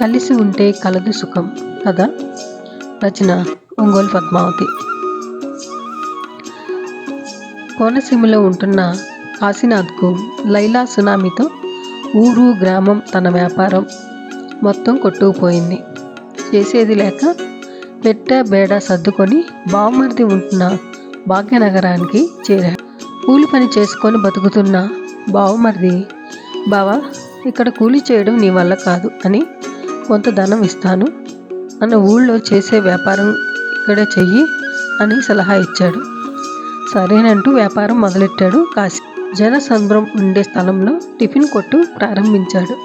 కలిసి ఉంటే కలదు సుఖం కదా? రచన ఒంగోలు పద్మావతి. కోనసీమలో ఉంటున్న కాశీనాథ్కు లైలా సునామీతో ఊరు గ్రామం తన వ్యాపారం మొత్తం కొట్టుకుపోయింది. చేసేది లేక పెట్ట బేడ సర్దుకొని బావమరిది ఉంటున్న భాగ్యనగరానికి చేరాడు. కూలి పని చేసుకొని బతుకుతున్న బావమరిది బావా ఇక్కడ కూలి చేయడం నీ వల్ల కాదు అని కొంత ధనం ఇస్తాను అన్న ఊళ్ళో చేసే వ్యాపారం ఇక్కడే చెయ్యి అని సలహా ఇచ్చాడు. సరేనంటూ వ్యాపారం మొదలెట్టాడు కాశీ. జనసంద్రం ఉండే స్థలంలో టిఫిన్ కొట్టు ప్రారంభించాడు.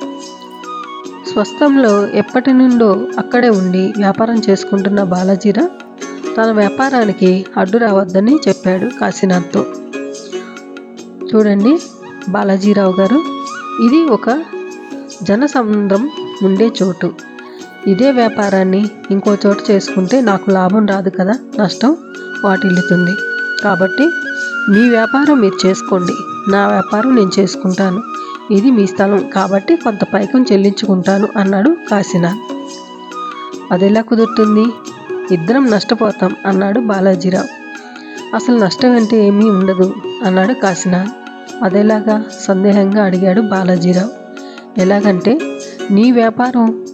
స్వస్థంలో ఎప్పటి నుండో అక్కడే ఉండి వ్యాపారం చేసుకుంటున్న బాలాజీరా తన వ్యాపారానికి అడ్డు రావద్దని చెప్పాడు కాశీనాథ్తో. చూడండి బాలాజీరావు గారు ఇది ఒక జనసముద్రం ఉండే చోటు. ఇదే వ్యాపారాన్ని ఇంకో చోటు చేసుకుంటే నాకు లాభం రాదు కదా? నష్టం వాటిల్లుతుంది. కాబట్టి మీ వ్యాపారం మీరు చేసుకోండి. నా వ్యాపారం నేను చేసుకుంటాను. ఇది మీ స్థలం. కాబట్టి కొంత పైకం చెల్లించుకుంటాను అన్నాడు కాశీనాథ్. అదెలా కుదురుతుంది? ఇద్దరం నష్టపోతాం అన్నాడు బాలాజీరావు. అసలు నష్టం అంటే ఏమీ ఉండదు అన్నాడు కాశీనాథ్. అదేలాగా? సందేహంగా అడిగాడు బాలాజీరావు. ఎలాగంటే నీ వ్యాపారం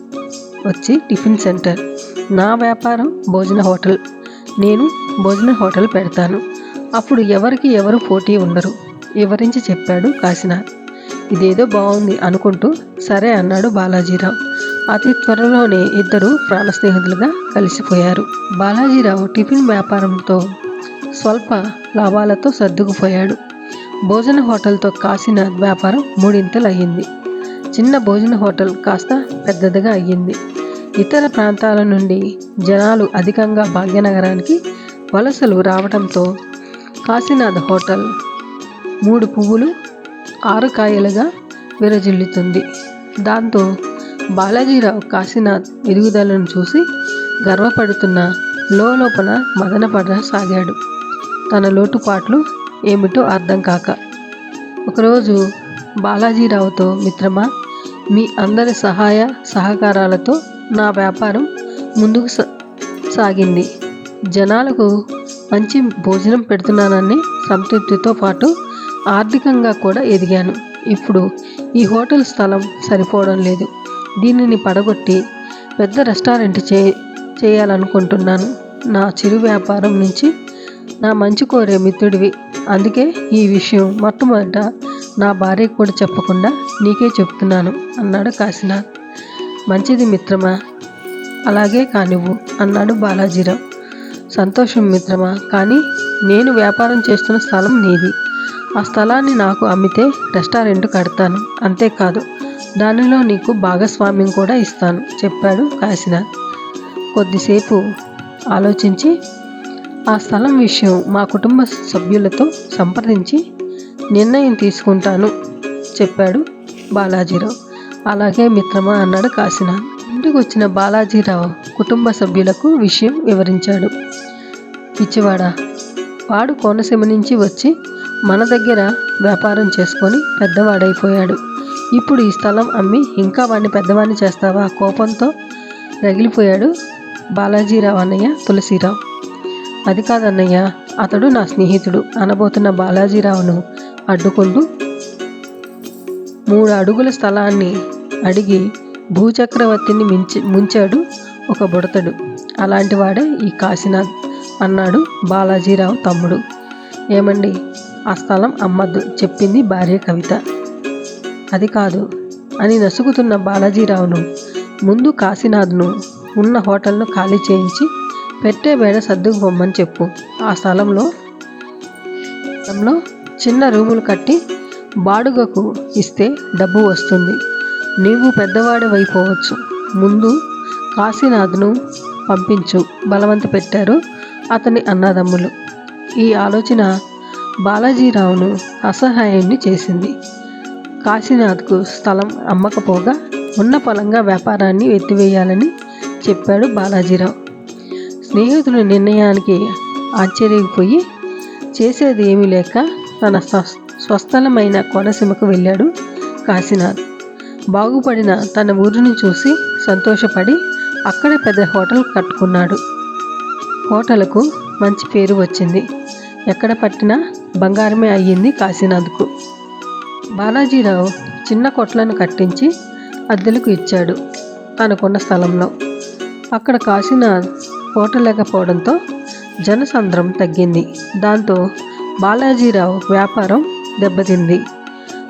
వచ్చి టిఫిన్ సెంటర్. నా వ్యాపారం భోజన హోటల్. నేను భోజన హోటల్ పెడతాను. అప్పుడు ఎవరికి ఎవరు పోటీ ఉండరు. వివరించి చెప్పాడు కాశీనాథ్. ఇదేదో బాగుంది అనుకుంటూ సరే అన్నాడు బాలాజీరావు. అతి త్వరలోనే ఇద్దరు ప్రాణ స్నేహితులుగా కలిసిపోయారు. బాలాజీరావు టిఫిన్ వ్యాపారంతో స్వల్ప లాభాలతో సర్దుకుపోయాడు. భోజన హోటల్తో కాశీనాథ్ వ్యాపారం మూడింతలు అయ్యింది చిన్న భోజన హోటల్ కాస్త పెద్దదిగా అయ్యింది. ఇతర ప్రాంతాల నుండి జనాలు అధికంగా భాగ్యనగరానికి వలసలు రావడంతో కాశీనాథ్ హోటల్ మూడు పువ్వులు ఆరు కాయలుగా విరజిల్లుతుంది. దాంతో బాలాజీరావు కాశీనాథ్ ఎదుగుదలను చూసి గర్వపడుతున్న లోపల మదనపడసాగాడు తన లోటుపాట్లు ఏమిటో అర్థం కాక. ఒకరోజు బాలాజీరావుతో మిత్రమా మీ అందరి సహాయ సహకారాలతో నా వ్యాపారం ముందుకు సాగింది. జనాలకు మంచి భోజనం పెడుతున్నానని సంతృప్తితో పాటు ఆర్థికంగా కూడా ఎదిగాను. ఇప్పుడు ఈ హోటల్ స్థలం సరిపోవడం లేదు. దీనిని పడగొట్టి పెద్ద రెస్టారెంట్ చే చేయాలనుకుంటున్నాను. నా చిరు వ్యాపారం నుంచి నా మంచి కోరే మిత్రుడివి. అందుకే ఈ విషయం మొట్టమొదట నా భార్యకు కూడా చెప్పకుండా నీకే చెప్తున్నాను అన్నాడు కాశీనాథ్. మంచిది మిత్రమా? అలాగే కానివ్వు అన్నాడు బాలాజీరావు. సంతోషం మిత్రమా? కానీ నేను వ్యాపారం చేస్తున్న స్థలం నీది. ఆ స్థలాన్ని నాకు అమ్మితే రెస్టారెంట్ కడతాను. అంతేకాదు దానిలో నీకు భాగస్వామ్యం కూడా ఇస్తాను చెప్పాడు కాశీనాథ్. కొద్దిసేపు ఆలోచించి ఆ స్థలం విషయం మా కుటుంబ సభ్యులతో సంప్రదించి నిర్ణయం తీసుకుంటాను చెప్పాడు బాలాజీరావు. అలాగే మిత్రమా అన్నాడు కాశీనాథ్. ఇంటికి వచ్చిన బాలాజీరావు కుటుంబ సభ్యులకు విషయం వివరించాడు. పిచ్చివాడ వాడు కోనసీమ నుంచి వచ్చి మన దగ్గర వ్యాపారం చేసుకొని పెద్దవాడైపోయాడు. ఇప్పుడు ఈ స్థలం అమ్మి ఇంకా వాడిని పెద్దవాడిని చేస్తావా? కోపంతో రగిలిపోయాడు బాలాజీరావు అన్నయ్య తులసిరావు. అది కాదన్నయ్య అతడు నా స్నేహితుడు అనబోతున్న బాలాజీరావును అడ్డుకుంటూ మూడు అడుగుల స్థలాన్ని అడిగి భూచక్రవర్తిని మించి ముంచాడు ఒక బుడతడు. అలాంటి వాడే ఈ కాశీనాథ్ అన్నాడు బాలాజీరావు తమ్ముడు. ఏమండి ఆ స్థలం అమ్మద్దు చెప్పింది భార్య కవిత. అది కాదు అని నసుగుతున్న బాలాజీరావును ముందు కాశీనాథ్ను ఉన్న హోటల్ను ఖాళీ చేయించి పెట్టే బేడ సర్దుకు పొమ్మని చెప్పు. ఆ స్థలంలో స్థలంలో చిన్న రూములు కట్టి బాడుగకు ఇస్తే డబ్బు వస్తుంది. నీవు పెద్దవాడవైపోవచ్చు ముందు కాశీనాథ్ను పంపించు బలవంత పెట్టారు అతని అన్నదమ్ములు. ఈ ఆలోచన బాలాజీరావును అసహాయాన్ని చేసింది. కాశీనాథ్కు స్థలం అమ్మకపోగా ఉన్న పొలంగా వ్యాపారాన్ని ఎత్తివేయాలని చెప్పాడు బాలాజీరావు. స్నేహితుల నిర్ణయానికి ఆశ్చర్యపోయి చేసేది ఏమీ లేక తన స్వస్థలమైన కోనసీమకు వెళ్ళాడు కాశీనాథ్. బాగుపడిన తన ఊరిని చూసి సంతోషపడి అక్కడ పెద్ద హోటల్ కట్టుకున్నాడు. హోటల్కు మంచి పేరు వచ్చింది. ఎక్కడ పట్టినా బంగారమే అయ్యింది కాశీనాథ్కు. బాలాజీరావు చిన్న కొట్లను కట్టించి అద్దెలకు ఇచ్చాడు తనకున్న స్థలంలో. అక్కడ కాశీనాథ్ హోటల్ లేకపోవడంతో జనసంద్రం తగ్గింది. దాంతో బాలాజీరావు వ్యాపారం దెబ్బతింది.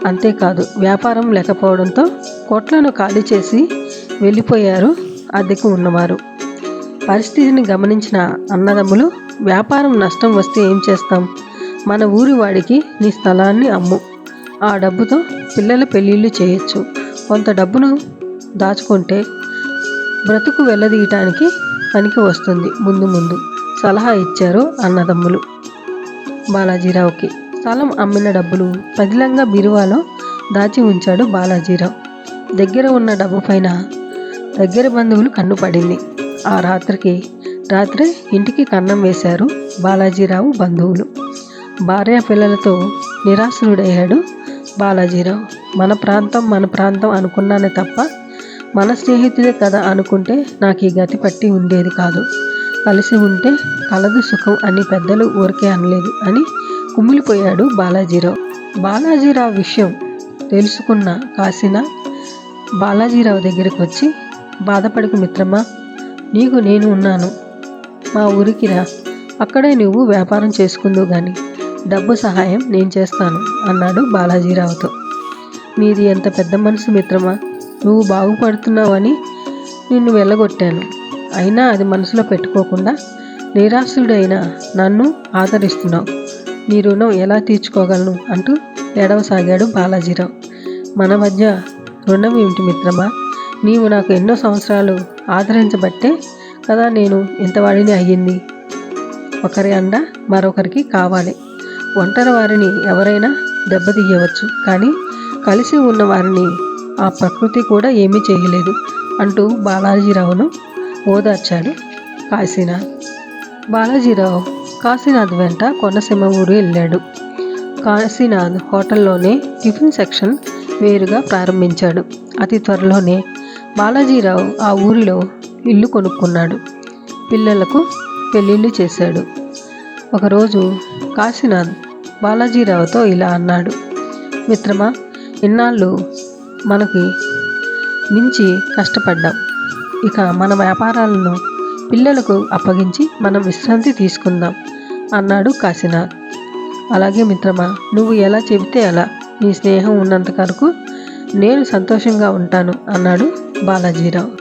అంతేకాదు వ్యాపారం లేకపోవడంతో కొట్లను ఖాళీ చేసి వెళ్ళిపోయారు అద్దెకు ఉన్నవారు. పరిస్థితిని గమనించిన అన్నదమ్ములు వ్యాపారం నష్టం వస్తే ఏం చేస్తాం? మన ఊరి వాడికి నీ స్థలాన్ని అమ్ము. ఆ డబ్బుతో పిల్లల పెళ్ళిళ్ళు చేయొచ్చు. కొంత డబ్బును దాచుకుంటే బ్రతుకు వెళ్ళదీయటానికి పనికి వస్తుంది. ముందు ముందు సలహా ఇచ్చారు అన్నదమ్ములు. బాలాజీరావుకి. స్థలం అమ్మిన డబ్బులు పదిలంగా బీరువాలో దాచి ఉంచాడు బాలాజీరావు. దగ్గర ఉన్న డబ్బు పైన దగ్గర బంధువులు కన్ను పడింది. ఆ రాత్రికి రాత్రే ఇంటికి కన్నం వేశారు బాలాజీరావు బంధువులు. భార్య పిల్లలతో నిరాశనుడయ్యాడు బాలాజీరావు. మన ప్రాంతం మన ప్రాంతం అనుకున్నానే తప్ప మన స్నేహితుడే కదా అనుకుంటే నాకు ఈ గతి పట్టి ఉండేది కాదు. కలిసి ఉంటే కలదు సుఖం అని పెద్దలు ఊరికే అనలేదు అని కుమిలిపోయాడు బాలాజీరావు. బాలాజీరావు విషయం తెలుసుకున్న కాసిన బాలాజీరావు దగ్గరికి వచ్చి బాధపడకు మిత్రమా నీకు నేను ఉన్నాను. మా ఊరికి రా. అక్కడే నువ్వు వ్యాపారం చేసుకుందువు గాని డబ్బు సహాయం నేను చేస్తాను అన్నాడు బాలాజీరావుతో. నీది ఎంత పెద్ద మనసు మిత్రమా నువ్వు బాగుపడుతున్నావని నిన్ను వెళ్ళగొట్టాను. అయినా అది మనసులో పెట్టుకోకుండా నిరాశుడైన నన్ను ఆదరిస్తున్నావు. నీ రుణం ఎలా తీర్చుకోగలను అంటూ ఏడవసాగాడు బాలాజీరావు. మన మధ్య రుణం ఏమిటి మిత్రమా? నీవు నాకు ఎన్నో సంవత్సరాలు ఆదరించబట్టే కదా నేను ఇంతవాడిని అయ్యింది. ఒకరి అండ మరొకరికి కావాలి. ఒంటరి వారిని ఎవరైనా దెబ్బతీయవచ్చు. కానీ కలిసి ఉన్న వారిని ఆ ప్రకృతి కూడా ఏమీ చేయలేదు అంటూ బాలాజీరావును ఓదార్చాడు కాశీనాథ్ బాలాజీరావు కాశీనాథ్ వెంట కొనసీమ ఊరు వెళ్ళాడు. కాశీనాథ్ హోటల్లోనే టిఫిన్ సెక్షన్ వేరుగా ప్రారంభించాడు. అతి త్వరలోనే బాలాజీరావు ఆ ఊరిలో ఇల్లు కొనుక్కున్నాడు. పిల్లలకు పెళ్ళిళ్ళు చేశాడు. ఒకరోజు కాశీనాథ్ బాలాజీరావుతో ఇలా అన్నాడు. మిత్రమా ఇన్నాళ్ళు మనకి మించి కష్టపడ్డాం. ఇక మన వ్యాపారాలను పిల్లలకు అప్పగించి మనం విశ్రాంతి తీసుకుందాం అన్నాడు కాశీనాథ్. అలాగే మిత్రమా నువ్వు ఎలా చెబితే అలా నీ స్నేహం ఉన్నంత వరకు నేను సంతోషంగా ఉంటాను అన్నాడు బాలాజీరావు.